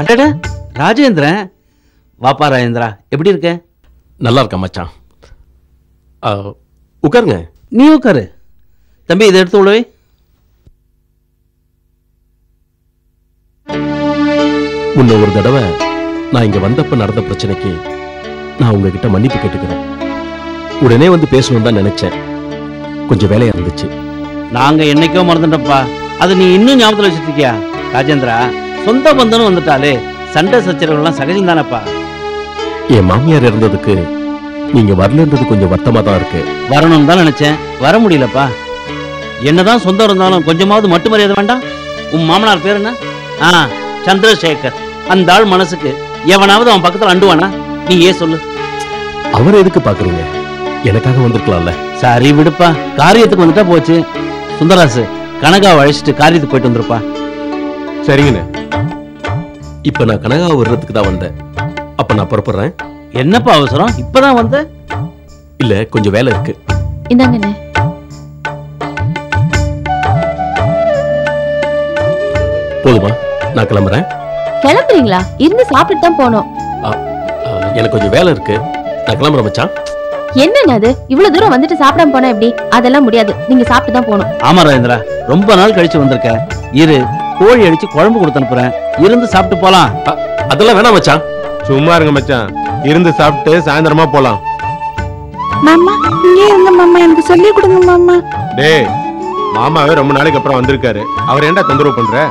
அடட ராஜேந்திரன். வாப்பா ராஜேந்திரா. எப்படி இருக்க? நல்லா இருக்கேன் மச்சான். உட்காருங்க. நீ உட்காரு. தம்பி இதை எடுத்து உள்ளவே முன்ன ஒரு தடவை நான் இங்க வந்தப்ப நடந்த பிரச்சனைக்கு நான் உங்ககிட்ட மன்னிப்பு கேட்டுக்கிறேன். உடனே வந்து பேசணும் தான் நினைச்சேன். கொஞ்சம் வேலையா இருந்துச்சு. நாங்க என்னைக்கோ மறந்துட்டோம்ப்பா. அது நீ இன்னும் ஞாபகத்துல வச்சுட்டு இருக்கியா ராஜேந்திரா? சொந்த பந்தம்னு வந்துட்டாலே சண்டை சச்சரவுலாம் சகஜம் தானப்பா. என் மாமியார் இருந்ததுக்கு நீங்க வரலன்றது கொஞ்சம் வருத்தமா தான் இருக்கு. வரணும்னு தான் நினைச்சேன். வர முடியலப்பா. என்னதான் சொந்தம் இருந்தாலும் கொஞ்சமாவது மட்டு மரியாதை வேண்டாம். உன் மாமனார் பேர் என்ன? ஆ சந்திரசேகர். அந்த ஆள் மனசுக்கு எவனாவது அவன் பக்கத்துல அண்டுவானா? நீ ஏன் சொல்லு. அவரை எதுக்கு பாக்குறீங்க? எனக்காக வந்திருக்கலாம்ல. சரி விடுப்பா. காரியத்துக்கு வந்துட்டா போச்சு. சுந்தராசு கனகாவை அழைச்சிட்டு காரியத்துக்கு போயிட்டு வந்துருப்பா. சரிங்கண்ணே. இப்ப நான் கனகா வர்றதுக்கு தான் வந்தேன். அப்ப நான் புறப்படுறேன். என்னப்பா அவசரம்? இப்பதான் வந்த? இல்ல கொஞ்சம் வேலை இருக்கு. இந்தாங்கண்ணே. போதுமா? நான் கிளம்புறேன். கிளம்புறீங்களா? இருந்து சாப்பிட்டு தான் போனோம். எனக்கு கொஞ்சம் வேலை இருக்கு. நான் கிளம்புறேன் மச்சான். என்னண்ணே அது? இவ்வளவு தூரம் வந்துட்டு சாப்பிடாம போனா எப்படி? அதெல்லாம் முடியாது. நீங்க சாப்பிட்டு தான் போகணும். ஆமா ராஜேந்திரா. ரொம்ப நாள் கழிச்சு வந்திருக்க. இரு. கோழி அடிச்சு குழம்பு கொடுத்து அனுப்புறேன். இருந்து சாப்பிட்டு போலாம். அதெல்லாம் வேணாம் மச்சான். சும்மா இருங்க மச்சான். இருந்து சாப்பிட்டு சாயந்தரமா போலாம். மாமா இங்கே இருங்க மாமா. எனக்கு சொல்லி கொடுங்க மாமா. டேய் மாமாவே ரொம்ப நாளைக்கு அப்புறம் வந்திருக்காரு. அவர் ஏன்டா தொந்தரவு பண்ற?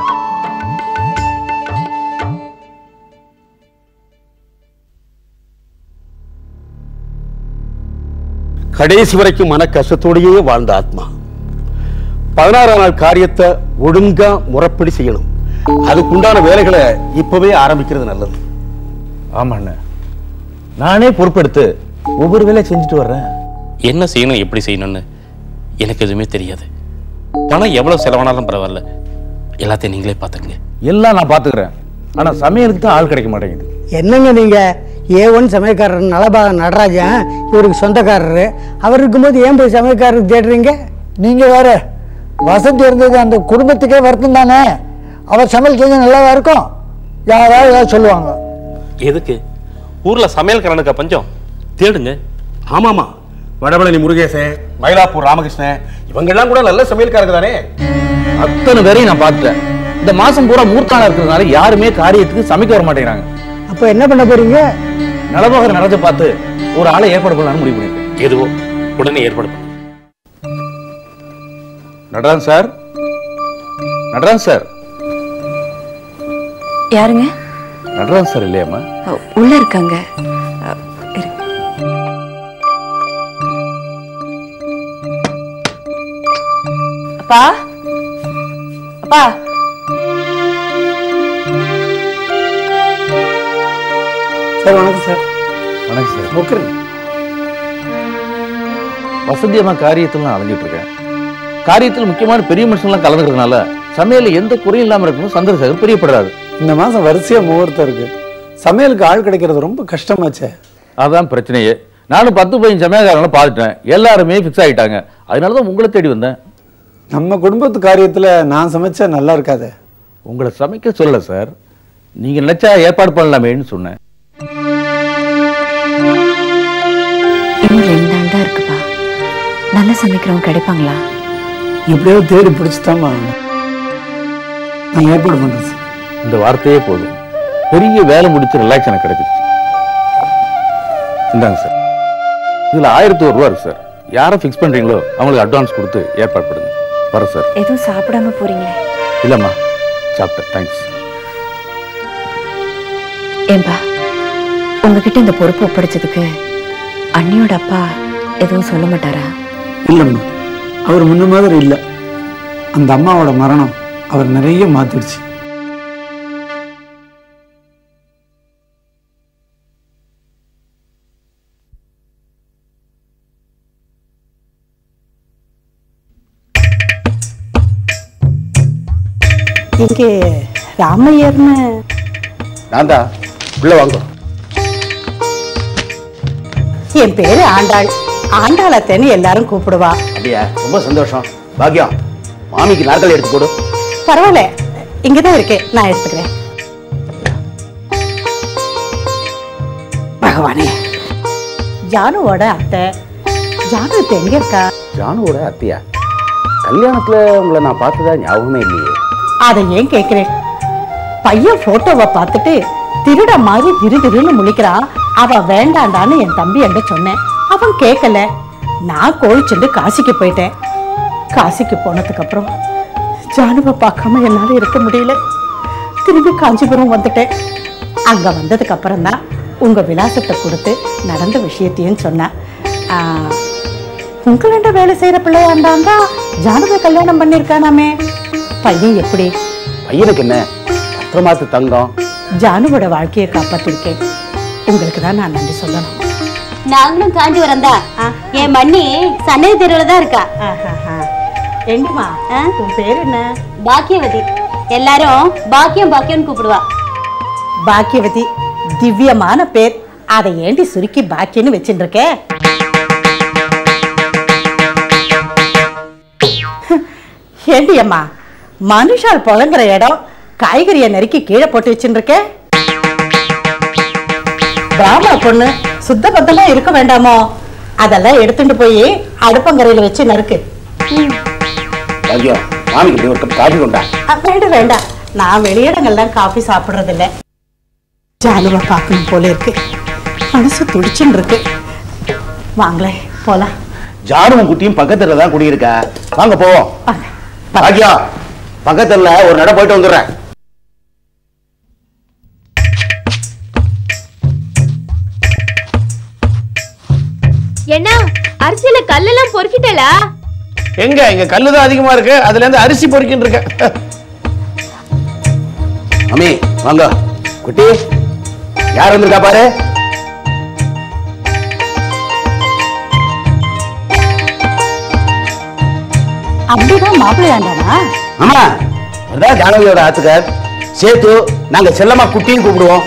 கடைசி வரைக்கும் மன கஷ்டத்தோடையே வாழ்ந்த ஆத்மா. பதினாறாம் நாள் காரியத்தை ஒழுங்கா முறைப்படி செய்யணும். அதுக்குண்டான வேலைகளை இப்பவே ஆரம்பிக்கிறது நல்லது. ஆமாண்ண. நானே பொறுப்பெடுத்து ஒவ்வொரு வேலையை செஞ்சுட்டு வர்றேன். என்ன செய்யணும் எப்படி செய்யணும்னு எனக்கு எதுவுமே தெரியாது. பணம் எவ்வளவு செலவானாலும் பரவாயில்ல. எல்லாத்தையும் நீங்களே பார்த்துக்கங்க. எல்லாம் நான் பாத்துக்கிறேன் ஆனா சமையலுக்கு தான் ஆள் கிடைக்க மாட்டேங்குது. என்னங்க நீங்க? ஏ ஒன் சமயக்காரர் நலபாக நடராஜன் இவருக்கு சொந்தக்காரரு. அவர் இருக்கும்போது ஏன் போய் சமயக்காரருக்கு தேடுறீங்க? நீங்க வேற. வசதி இருந்தது அந்த குடும்பத்துக்கே வருத்தம் தானே? அவர் சமையல் செஞ்சு நல்லாவா இருக்கும்? யாராவது ஏதாவது சொல்லுவாங்க. எதுக்கு? ஊர்ல சமையல்காரனுக்கு பஞ்சம்? தேடுங்க. ஆமாமா. வடபழனி முருகேசன் மயிலாப்பூர் ராமகிருஷ்ணன் இவங்கெல்லாம் கூட நல்ல சமையல்காரங்க தானே? அத்தனை பேரையும் நான் பார்த்துட்டேன். இந்த மாசம் பூரா மூர்த்தானா இருக்கிறதுனால யாருமே காரியத்துக்கு சமைக்க வர மாட்டேங்கிறாங்க. அப்போ என்ன பண்ண போறீங்க? நலபாகர் நடந்து பார்த்து ஒரு ஆளை ஏற்பாடு பண்ணலாம்னு முடிவு பண்ணிருக்கேன் எதுவோ? உடனே ஏற்பாடு நடராஜன் சார்? நடராஜன் சார். யாருங்க? நடராஜன் சார் இல்லையாம்மா? உள்ள இருக்காங்க. அப்பா? அப்பா? சார் வணக்கம் சார். வணக்கம் சார். உட்காருங்க. வசதியமா காரியத்தில் நான் அலைஞ்சிட்டு இருக்கேன். காரியத்தில் முக்கியமான பெரிய மனுஷன்லாம் கலந்துக்கிறதுனால சமையல்ல எந்த குறையும் இல்லாம இருக்கணும் சந்திரசேகர் பிரியப்படுறாரு. இந்த மாசம் வரிசையா முகூர்த்தம் இருக்கு. சமையலுக்கு ஆள் கிடைக்கிறது ரொம்ப கஷ்டமாச்சே. அதான் பிரச்சனையே. நானும் பத்து பதினஞ்சு சமயக்காரங்களை பார்த்துட்டேன். எல்லாருமே ஃபிக்ஸ் ஆகிட்டாங்க அதனால தான் உங்களை தேடி வந்தேன். நம்ம குடும்பத்து காரியத்துல நான் சமைச்சா நல்லா இருக்காதே. உங்களை சமைக்க சொல்லலை சார். நீங்க நினைச்சா ஏற்பாடு பண்ணலாமேன்னு சொன்னேன். இன்னும் ரெண்டு நாள் தான் இருக்குப்பா. நல்லா சமைக்கிறவங்க கிடைப்பாங்களா? எப்படியோ தேடி பிடிச்சுதாம்மா. நான் ஏற்பாடு சார். இந்த வார்த்தையே போதும். பெரிய வேலை முடிச்சு ரிலாக்ஸ் எனக்கு கிடைச்சிருச்சு. இந்தாங்க சார். இதுல ஆயிரத்தி ஒரு ரூபா இருக்கு சார். யாரை ஃபிக்ஸ் பண்றீங்களோ அவங்களுக்கு அட்வான்ஸ் கொடுத்து ஏற்பாடு பண்ணுங்க. வரேன் சார். எதுவும் சாப்பிடாம போறீங்களே? இல்லம்மா சாப்பிட்டேன். தேங்க்ஸ் ஏன்பா உங்ககிட்ட இந்த பொறுப்பு ஒப்படைச்சதுக்கு அண்ணியோட அப்பா எதுவும் சொல்ல மாட்டாரா? இல்லைம்மா. அவர் முன்ன மாதிரி இல்லை. அந்த அம்மாவோட மரணம் அவர் நிறைய மாத்திடுச்சு. இங்கே ராமையர்னு நான் தான் உள்ள வாங்க. என் பேரு ஆண்டாள். ஆண்டாளத்தேன்னு எல்லாரும் கூப்பிடுவா. அப்படியா? ரொம்ப சந்தோஷம். பாக்கியம் மாமிக்கு நாற்காலி எடுத்து கொடு. பரவாயில்ல. இங்கதான் இருக்கேன். நான் எடுத்துக்கிறேன். பகவானே. ஜானுவோட அத்தை. ஜானு இப்ப எங்க இருக்கா? ஜானுவோட அத்தியா? கல்யாணத்துல உங்களை நான் பார்த்ததா ஞாபகமே இல்லையே. அதை ஏன் கேக்குறேன் பையன் போட்டோவை பார்த்துட்டு திருட மாதிரி திரு திருன்னு முழிக்கிறான் அவ வேண்டாண்டான்னு என் தம்பி என்கிட்ட சொன்னேன். அவன் கேட்கல நான் கோழிச்சுண்டு காசிக்கு போயிட்டேன். காசிக்கு போனதுக்கு அப்புறம் ஜானுவை பார்க்காம என்னால இருக்க முடியல. திரும்பி காஞ்சிபுரம் வந்துட்டேன். அங்க வந்ததுக்கு அப்புறம் தான் உங்க விலாசத்தை கொடுத்து நடந்த விஷயத்தையும் சொன்னேன். ஆ, உங்களண்ட வேலை செய்யற பிள்ளையாண்டாந்தா ஜானுவை கல்யாணம் பண்ணிருக்கானாமே? பையன் எப்படி? பையனுக்கு என்ன? பத்திரமாத்து தங்கம். ஜானுவோட வாழ்க்கையை காப்பாத்திருக்கேன். உங்களுக்கு தான் நான் நன்றி சொல்லணும். நாங்களும் காஞ்சிபுரம் தான். என் மண்ணி சன்னதி தெருவில் தான் இருக்கா. எங்கம்மா? உன் பேர் என்ன? பாக்கியவதி. எல்லாரும் பாக்கியம் பாக்கியம்னு கூப்பிடுவா. பாக்கியவதி திவ்யமான பேர். அதை ஏண்டி சுருக்கி பாக்கியன்னு வச்சுட்டு இருக்க ஏண்டி அம்மா மனுஷால் புழங்குற இடம் காய்கறியை நறுக்கி கீழே போட்டு வச்சுட்டு இருக்க பொண்ணு சுத்த பத்தமா இருக்க வேண்டாமோ? அதெல்லாம் எடுத்துட்டு போய் அடுப்பங்கரையில வச்சு நறுக்கு. பாக்கியம் மாமிக்கு ஒரு கப் காஃபி கொண்டா? வேண்டாம் வேண்டாம். நான் வெளியிடங்கள்லாம் காஃபி சாப்பிடுறது இல்ல ஜாலுவா பார்க்கணும் போல இருக்கு. மனசு துடிச்சுன்னு இருக்கு. வாங்களேன் போலாம். ஜானுவும் குட்டியும் பக்கத்துல தான் குடியிருக்கா. வாங்க போவோம். பக்கத்துல ஒரு நட போயிட்டு வந்துடுறேன். அரிசியில கல்லெல்லாம் பொறுக்கிட்டலா எங்க? இங்க கல்லுதான் அதிகமா இருக்கு. அதுல இருந்து அரிசி பொறுக்கின்னு இருக்கேன். மாமி வாங்க. குட்டி யார் வந்திருக்கா பாரு? அப்படிதான் மாப்பிள்ளையாண்டானா? ஆமா அதான் ஜானகியோட ஆத்துக்கார். சேத்து நாங்க செல்லமா குட்டியும் கூப்பிடுவோம்.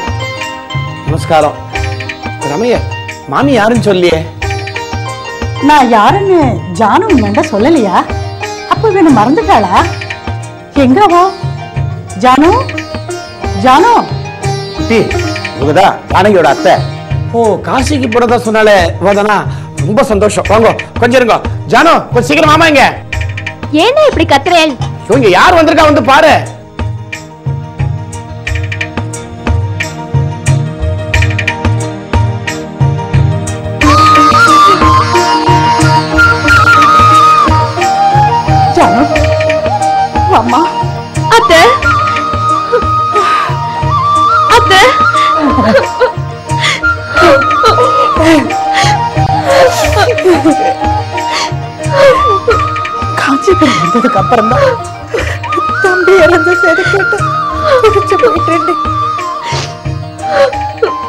நமஸ்காரம். ரமைய மாமி யாருன்னு சொல்லியே? நான் யாருன்னு ஜானு உங்கள்கிட்ட சொல்லலையா? அப்ப இவனை மறந்துட்டாளா? எங்க அவ ஜானு? ஜானு? குட்டி இவங்கதான் ஜானகியோட அத்தை. ஓ காசிக்கு போறதா சொன்னாலே வதனா ரொம்ப சந்தோஷம். வாங்க கொஞ்சம் இருங்க. ஜானு கொஞ்சம் சீக்கிரம் மாமா இங்க. ஏன்னா இப்படி கத்துறேன். இவங்க யார் வந்திருக்கா வந்து பாரு. அப்புறம் தான் தம்பி இறந்த செய்தி கேட்டு துடிச்சு போயிட்டேன்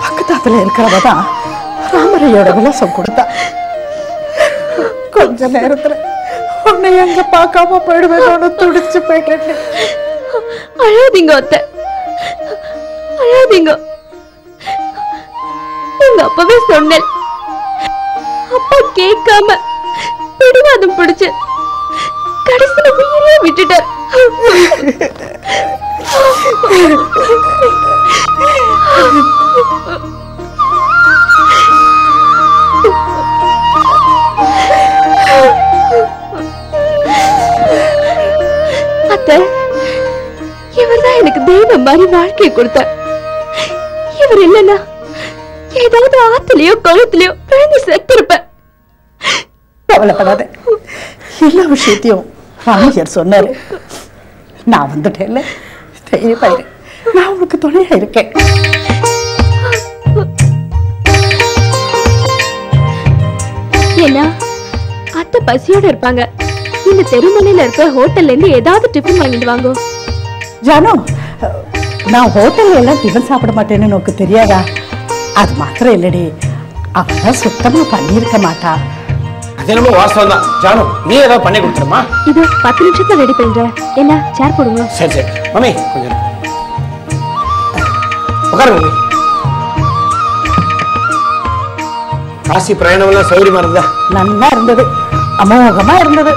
பக்கத்தாத்துல இருக்கிறவ தான் ராமரையோட விலாசம் கொடுத்தா. கொஞ்ச நேரத்துல உன்னை எங்க பார்க்காம போயிடுவேன்னு துடிச்சு போயிட்டு அழாதீங்க அத்தை. அழாதீங்க. உங்க அப்பவே சொன்னேன். அப்பா கேட்காம பிடிவாதம் பிடிச்சு கடைசியில உயிரே விட்டுட்டார் இவர்தான் எனக்கு தெய்வம் மாதிரி வாழ்க்கையை கொடுத்தார் இவர் இல்லைன்னா ஏதாவது ஆத்துலயோ குளத்துலயோ விழுந்து செத்திருப்பேன். கவலைப்படாத. எல்லா விஷயத்தையும் ராமையர் சொன்னாரு நான் வந்துட்டேன்ல தைரியமாயிரு நான் உனக்கு துணையா இருக்கேன் ஏன்னா அத்தை பசியோட இருப்பாங்க இந்த தெருமலையில இருக்க ஹோட்டல்ல இருந்து ஏதாவது டிஃபன் வாங்கிட்டு வாங்கோ ஜானு நான் ஹோட்டல்ல எல்லாம் டிஃபன் சாப்பிட மாட்டேன்னு உனக்கு தெரியாதா அது மாத்திரம் இல்லடி அவதான் சுத்தமா பண்ணியிருக்க மாட்டா அது என்னமோ வாஸ்தவம் தான். ஜானு நீ ஏதாவது பண்ணி கொடுத்துருமா? இது பத்து நிமிஷத்துல ரெடி பண்றேன் என்ன சேர் போடுங்க சரி சரி. மாமி கொஞ்சம். உட்காருங்க மாமி காசி பிரயாணம் எல்லாம் சௌகரியமா இருந்தா? நல்லா இருந்தது. அமோகமா இருந்தது.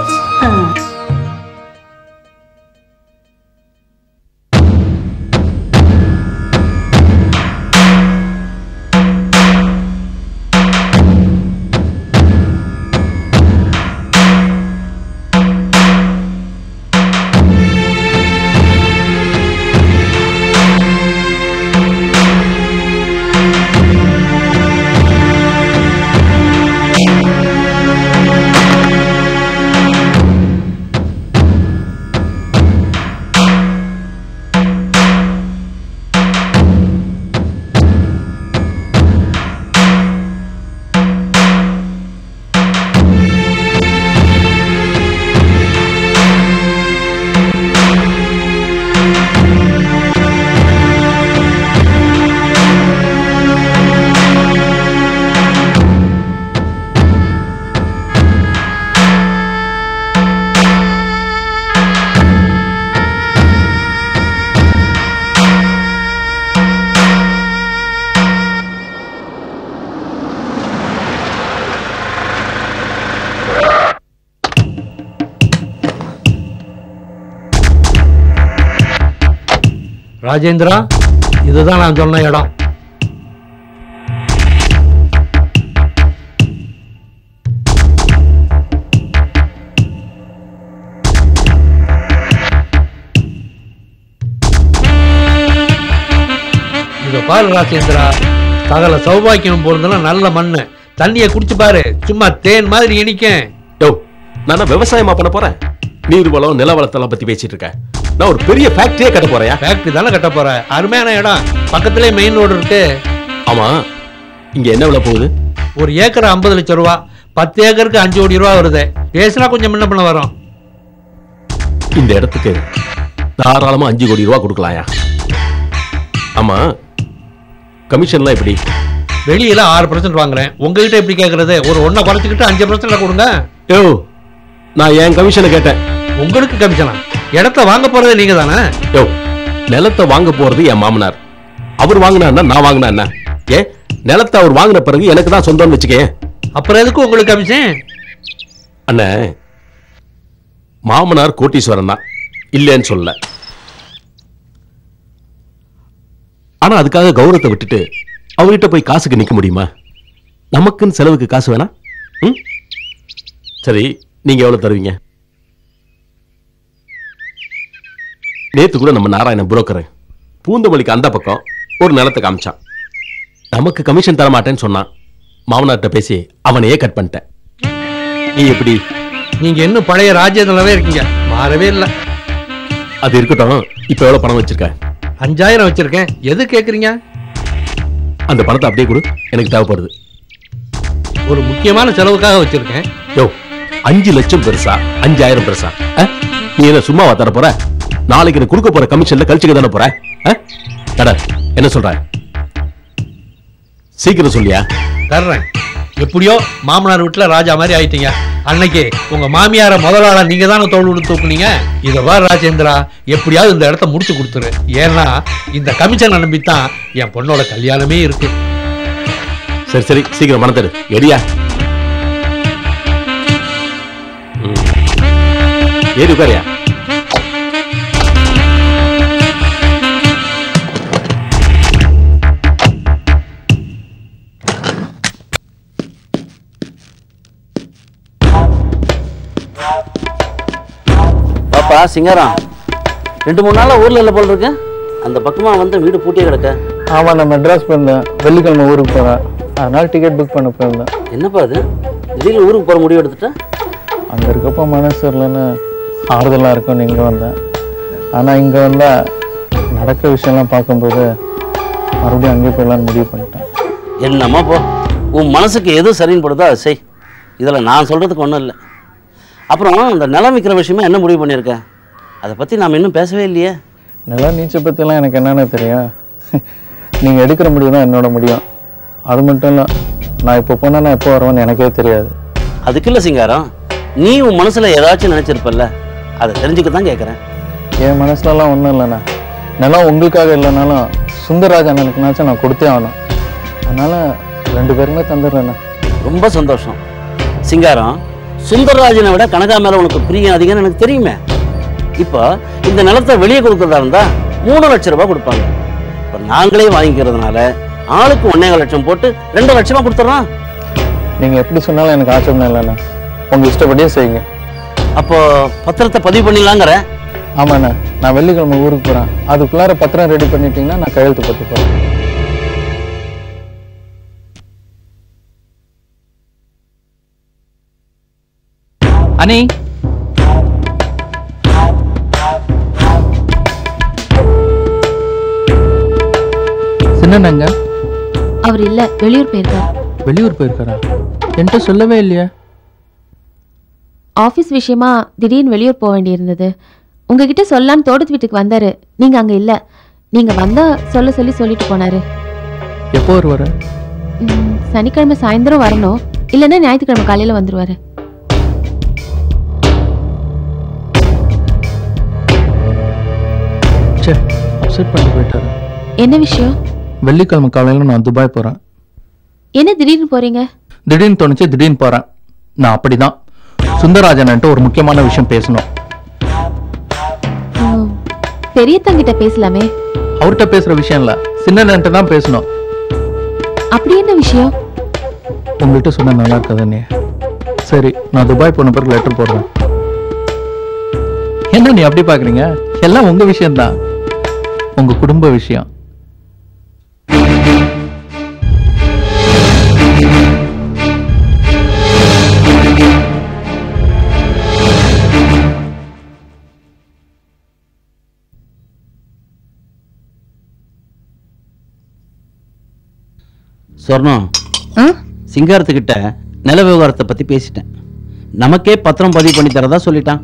ராஜேந்திரா இதுதான் நான் சொன்ன இடம். பாரு ராஜேந்திரா சகல சௌபாக்கியம் போறதெல்லாம் நல்ல மண்ணு. தண்ணியை குடிச்சு பாரு. சும்மா தேன் மாதிரி இனிக்கேன். நான் விவசாயமா பண்ண போறேன்? நீர் வளம் நில வளத்தெல்லாம் பத்தி பேசிட்டு இருக்கேன். நான் ஒரு பெரிய ஃபேக்டரியே கட்ட போறேன். ஃபேக்டரி தானே கட்ட போற? அருமையான இடம். பக்கத்திலே மெயின் ரோடு இருக்கு. ஆமா. இங்க என்ன விலை போகுது? ஒரு ஏக்கர் ஐம்பது லட்சம் ரூபா. பத்து ஏக்கருக்கு அஞ்சு கோடி ரூபா வருது. பேசினா கொஞ்சம் முன்ன பண்ண வரும். இந்த இடத்துக்கு தாராளமா அஞ்சு கோடி ரூபா கொடுக்கலாயா? ஆமா. கமிஷன்லாம் எப்படி? வெளியில ஆறு பர்சன்ட் வாங்குறேன். உங்ககிட்ட எப்படி கேக்குறது? ஒரு ஒன்றை குறைச்சிக்கிட்டு அஞ்சு பர்சன்ட் கொடுங்க. நான் என் கமிஷனை கேட்டேன். உங்களுக்கு கமிஷனா இடத்த வாங்க போறதே நீங்க தானே? யோ நிலத்தை வாங்க போறது என் மாமனார். அவர் வாங்கினா நான் வாங்கினா என்ன? ஏ நிலத்தை அவர் வாங்கின பிறகு எனக்கு தான் சொந்தம்னு வச்சுக்கேன் அப்புறம் எதுக்கு உங்களுக்கு கமிஷன் அண்ணே மாமனார் கோட்டீஸ்வரன் தான். இல்லைன்னு சொல்லல ஆனா அதுக்காக கௌரவத்தை விட்டுட்டு அவர்கிட்ட போய் காசுக்கு நிக்க முடியுமா? நமக்குன்னு செலவுக்கு காசு வேணாம் ம்? சரி நீங்க எவ்வளவு தருவீங்க? நேத்து கூட நம்ம நாராயணன் புரோக்கர் பூந்தமல்லிக்கு அந்த பக்கம் ஒரு நிலத்தை காமிச்சான். நமக்கு கமிஷன் தர மாட்டேன்னு சொன்னான். மாமனார்ட்ட பேசி அவனையே கட் பண்ணிட்டேன். நீ எப்படி? நீங்க இன்னும் பழைய ராஜ்யத்திலவே இருக்கீங்க? மாறவே இல்லை. அது இருக்கட்டும். இப்ப எவ்வளவு பணம் வச்சிருக்க? அஞ்சாயிரம் வச்சிருக்கேன். எது கேக்குறீங்க? அந்த பணத்தை அப்படியே கொடு. எனக்கு தேவைப்படுது. ஒரு முக்கியமான செலவுக்காக வச்சிருக்கேன். யோ அஞ்சு லட்சம் பெருசா? அஞ்சாயிரம் பெருசா? நீ என்ன சும்மாவா தர போற? நாளைக்கு எனக்கு கொடுக்க போற கமிஷன்ல கழிச்சுக்க தானே போற? அட, என்ன சொல்ற? சீக்கிரம் சொல்லியா? தர்றேன். எப்படியோ மாமனார் வீட்டுல ராஜா மாதிரி ஆயிட்டீங்க. அன்னைக்கு உங்க மாமியார முதலாள நீங்க தானே தோல் தூக்குனீங்க? இத வா ராஜேந்திரா எப்படியாவது இந்த இடத்த முடிச்சு கொடுத்துரு. ஏன்னா இந்த கமிஷனை நம்பித்தான் என் பொண்ணோட கல்யாணமே இருக்கு. சரி சரி சீக்கிரம் பணம் தரு எடியா ஏறி உட்காரியா? பாப்பா சிங்காரம். ரெண்டு மூணு நாளா ஊர்ல இல்ல போல இருக்கு. அந்த பக்கமா வந்து வீடு பூட்டியே கிடக்க. ஆமாம் நான் மெட்ராஸ் போயிருந்தேன். வெள்ளிக்கிழமை ஊருக்கு போகிறேன் அதனால டிக்கெட் புக் பண்ண போயிருந்தேன். என்னப்பா அது திடீர்னு ஊருக்கு போற முடிவு எடுத்துட்ட? அங்கே இருக்கப்போ மனசு இல்லைன்னு ஆறுதலாக இருக்கும்னு இங்கே வந்தேன். ஆனால் இங்கே வந்தால் நடக்கிற விஷயம்லாம் பார்க்கும்போது மறுபடியும் அங்கேயே போயிடலான்னு முடிவு பண்ணிட்டேன். என்னம்மா போ உன் மனசுக்கு எது சரின்னு படுதோ அதை செய். இதில் நான் சொல்கிறதுக்கு ஒன்றும் இல்லை. அப்புறம் இந்த நிலம் விற்கிற விஷயமா என்ன முடிவு பண்ணியிருக்க? அதை பற்றி நாம் இன்னும் பேசவே இல்லையே. நிலா நீச்சல் பற்றிலாம் எனக்கு என்னென்ன தெரியும். நீங்கள் எடுக்கிற முடிவு தான் என்னோட முடியும். அது மட்டும் இல்லை நான் இப்போ போனால் நான் எப்போ வருவேன்னு எனக்கே தெரியாது. அதுக்கு இல்லை சிங்காரம். நீ உன் மனசில் ஏதாச்சும் நினச்சிருப்பல்ல. அதை தெரிஞ்சுக்க தான் கேட்குறேன் என் மனசுலலாம் ஒன்றும் இல்லைண்ணா. நிலம் உங்களுக்காக இல்லைனாலும் சுந்தரராஜ் அண்ணனுக்குனாச்சும் நான் கொடுத்தே ஆகணும். அதனால் ரெண்டு பேருமே தந்துடுறேண்ணா. ரொம்ப சந்தோஷம். சிங்காரம் சுந்தரராஜனை விட கனகா மேல உனக்கு பிரியம் அதிகம்னு எனக்கு தெரியுமே. இப்போ இந்த நிலத்தை வெளியே கொடுக்கறதா இருந்தா மூணு லட்சம் ரூபாய் கொடுப்பாங்க. இப்போ நாங்களே வாங்கிக்கிறதுனால ஆளுக்கு ஒன்னேகால் லட்சம் போட்டு ரெண்டு லட்சமா கொடுத்துட்றோம். நீங்கள் எப்படி சொன்னாலும் எனக்கு ஆச்சரியம் இல்லைண்ணா. உங்கள் இஷ்டப்படியே செய்யுங்க. அப்போ பத்திரத்தை பதிவு பண்ணிடலாங்கிற ஆமாண்ணா நான் வெள்ளிக்கிழமை ஊருக்கு போகிறேன் அதுக்குள்ளார பத்திரம் ரெடி பண்ணிட்டீங்கன்னா நான் கையெழுத்து போட்டு போகிறேன் அனி? சின்னங்க அவர் இல்ல வெளியூர் போயிருக்காரு. வெளியூர் போயிருக்காரா? என்கிட்ட சொல்லவே இல்லையா. ஆபீஸ் விஷயமா திடீர்னு வெளியூர் போக வேண்டியிருந்தது. உங்ககிட்ட சொல்லலான்னு தோட்டத்து வீட்டுக்கு வந்தாரு. நீங்க அங்க இல்ல. நீங்க வந்தா சொல்ல சொல்லி சொல்லிட்டு போனாரு. எப்போ வருவாரு? சனிக்கிழமை சாயந்தரம் வரணும். இல்லைன்னா ஞாயிற்றுக்கிழமை காலையில வந்துருவாரு. என்ன விஷயம்? வெள்ளிக்கிழமை காலையில் நான் துபாய் போகிறேன் என்ன திடீர்னு போறீங்க? திடீர்னு தோணுச்சு திடீர்னு போகிறேன் நான் அப்படிதான். சுந்தரராஜன்ட்டு ஒரு முக்கியமான விஷயம் பேசணும். ம், பெரியத்தங்கிட்ட பேசலாமே. அவர்கிட்ட பேசுற விஷயம் இல்ல சின்ன தான் பேசணும். அப்படி என்ன விஷயம்? உங்கள்கிட்ட சொன்னா நல்லா இருக்காது நீ சரி நான் துபாய் போன பிறகு லெட்டர் போடுறேன். என்ன நீ அப்படி பாக்குறீங்க? எல்லாம் உங்க விஷயம்தான். உங்க குடும்ப விஷயம். சொர்ணம் சிங்காரத்துக்கிட்ட நில விவகாரத்தை பத்தி பேசிட்டேன். நமக்கே பத்திரம் பதிவு பண்ணி தரதா சொல்லிட்டான்.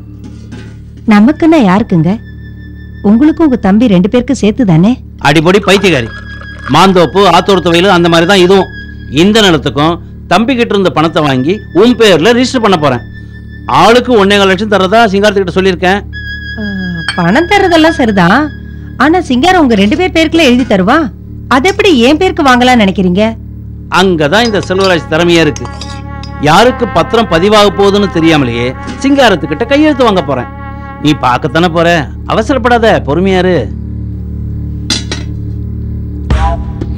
நமக்குன்னா யாருக்குங்க? உங்களுக்கும் உங்க தம்பி ரெண்டு பேருக்கு சேர்த்து தானே அடிப்படி பைத்தியக்காரி. மாந்தோப்பு ஆத்தூர் துவையிலும் அந்த மாதிரி தான் இதுவும். இந்த நிலத்துக்கும் தம்பி கிட்ட இருந்த பணத்தை வாங்கி உன் பேர்ல ரிஜிஸ்டர் பண்ண போறேன். ஆளுக்கு ஒன்னேகால் லட்சம் தரதா சிங்காரத்துக்கிட்ட சொல்லியிருக்கேன். பணம் தர்றதெல்லாம் சரிதான். ஆனா சிங்காரம் உங்க ரெண்டு பேர் பேருக்குள்ள எழுதி தருவா? அது எப்படி என் பேருக்கு வாங்கலாம்னு நினைக்கிறீங்க? அங்கதான் இந்த செல்வராஜ் திறமையா இருக்கு. யாருக்கு பத்திரம் பதிவாக போகுதுன்னு தெரியாமலேயே சிங்காரத்துக்கிட்ட கையெழுத்து வாங்க போறேன். நீ பார்க்கத்தானே போற? அவசரப்படாத பொறுமையாரு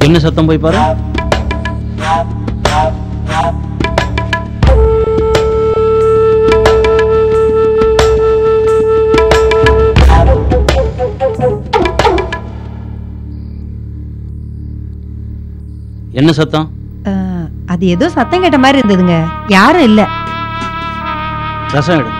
என்ன சத்தம் போய் பாரு? என்ன சத்தம்? அது ஏதோ சத்தம் கேட்ட மாதிரி இருந்ததுங்க. யாரும் இல்ல. ரசம் எடு.